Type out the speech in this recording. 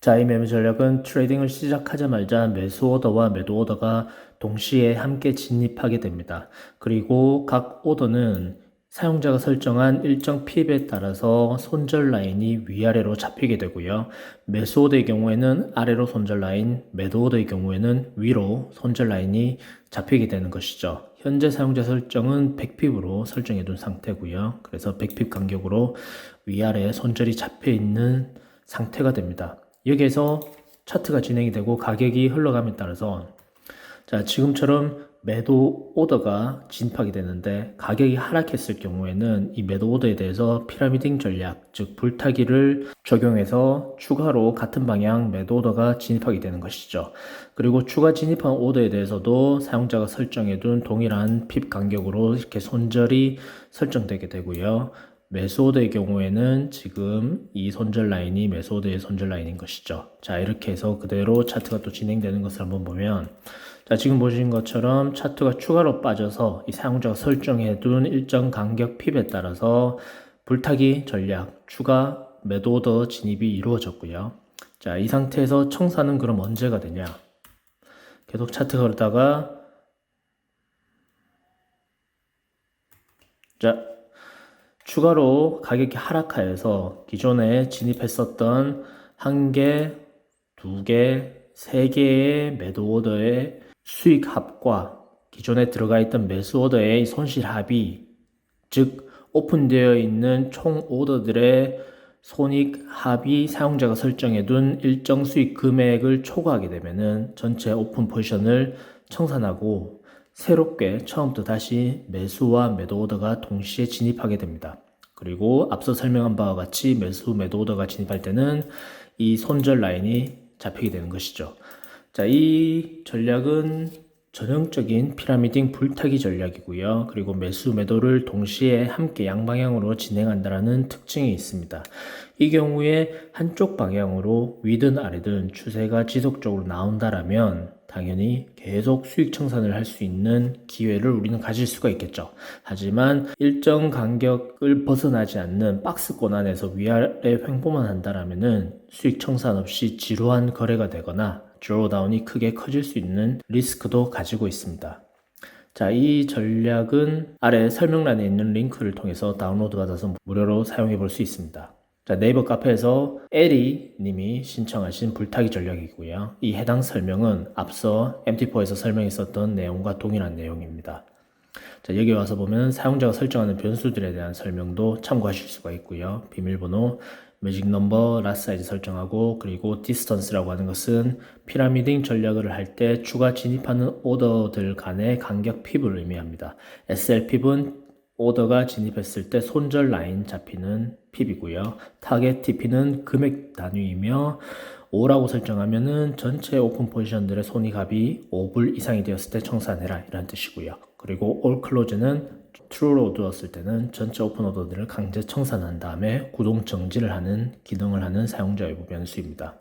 자, 이 매매 전략은 트레이딩을 시작하자마자 매수 오더와 매도 오더가 동시에 함께 진입하게 됩니다. 그리고 각 오더는 사용자가 설정한 일정 핍에 따라서 손절 라인이 위아래로 잡히게 되고요. 매수 오더의 경우에는 아래로 손절 라인, 매도 오더의 경우에는 위로 손절 라인이 잡히게 되는 것이죠. 현재 사용자 설정은 100핍으로 설정해 둔 상태고요. 그래서 100핍 간격으로 위아래 손절이 잡혀 있는 상태가 됩니다. 여기에서 차트가 진행이 되고 가격이 흘러감에 따라서 자, 지금처럼 매도 오더가 진입하게 되는데 가격이 하락했을 경우에는 이 매도 오더에 대해서 피라미딩 전략, 즉 불타기를 적용해서 추가로 같은 방향 매도 오더가 진입하게 되는 것이죠. 그리고 추가 진입한 오더에 대해서도 사용자가 설정해둔 동일한 핍 간격으로 이렇게 손절이 설정되게 되고요. 오더의 경우에는 지금 이 손절 라인이 오더의 손절 라인인 것이죠. 자, 이렇게 해서 그대로 차트가 또 진행되는 것을 한번 보면 자, 지금 보신 것처럼 차트가 추가로 빠져서 이 사용자가 설정해 둔 일정 간격 핍에 따라서 불타기 전략 추가 매도 오더 진입이 이루어졌고요. 자, 이 상태에서 청사는 그럼 언제가 되냐? 계속 차트가 그러다가 자, 추가로 가격이 하락하여서 기존에 진입했었던 한 개, 두 개, 세 개의 매도 오더의 수익 합과 기존에 들어가 있던 매수 오더의 손실 합이 즉 오픈되어 있는 총 오더들의 손익 합이 사용자가 설정해 둔 일정 수익 금액을 초과하게 되면은 전체 오픈 포지션을 청산하고 새롭게 처음부터 다시 매수와 매도 오더가 동시에 진입하게 됩니다. 그리고 앞서 설명한 바와 같이 매수 매도 오더가 진입할 때는 이 손절 라인이 잡히게 되는 것이죠. 자, 이 전략은 전형적인 피라미딩 불타기 전략이고요. 그리고 매수 매도를 동시에 함께 양방향으로 진행한다는 특징이 있습니다. 이 경우에 한쪽 방향으로 위든 아래든 추세가 지속적으로 나온다라면 당연히 계속 수익 청산을 할 수 있는 기회를 우리는 가질 수가 있겠죠. 하지만 일정 간격을 벗어나지 않는 박스권 안에서 위아래 횡보만 한다라면은 수익 청산 없이 지루한 거래가 되거나 드로우다운이 크게 커질 수 있는 리스크도 가지고 있습니다. 자, 이 전략은 아래 설명란에 있는 링크를 통해서 다운로드 받아서 무료로 사용해 볼 수 있습니다. 자, 네이버 카페에서 에리 님이 신청하신 불타기 전략이고요. 이 해당 설명은 앞서 MT4에서 설명했었던 내용과 동일한 내용입니다. 자, 여기 와서 보면 사용자가 설정하는 변수들에 대한 설명도 참고하실 수가 있고요. 비밀번호, 매직 넘버, 라스 사이즈 설정하고 그리고 디스턴스라고 하는 것은 피라미딩 전략을 할 때 추가 진입하는 오더들 간의 간격 핍을 의미합니다. SL 핍은 오더가 진입했을 때 손절 라인 잡히는 핍이고요. 타겟 TP는 금액 단위이며 5라고 설정하면은 전체 오픈 포지션들의 손익합이 5불 이상이 되었을 때 청산해라 이런 뜻이고요. 그리고 올 클로즈는 true로 두었을 때는 전체 오픈 오더들을 강제 청산한 다음에 구동 정지를 하는 기능을 하는 사용자 외부 변수입니다.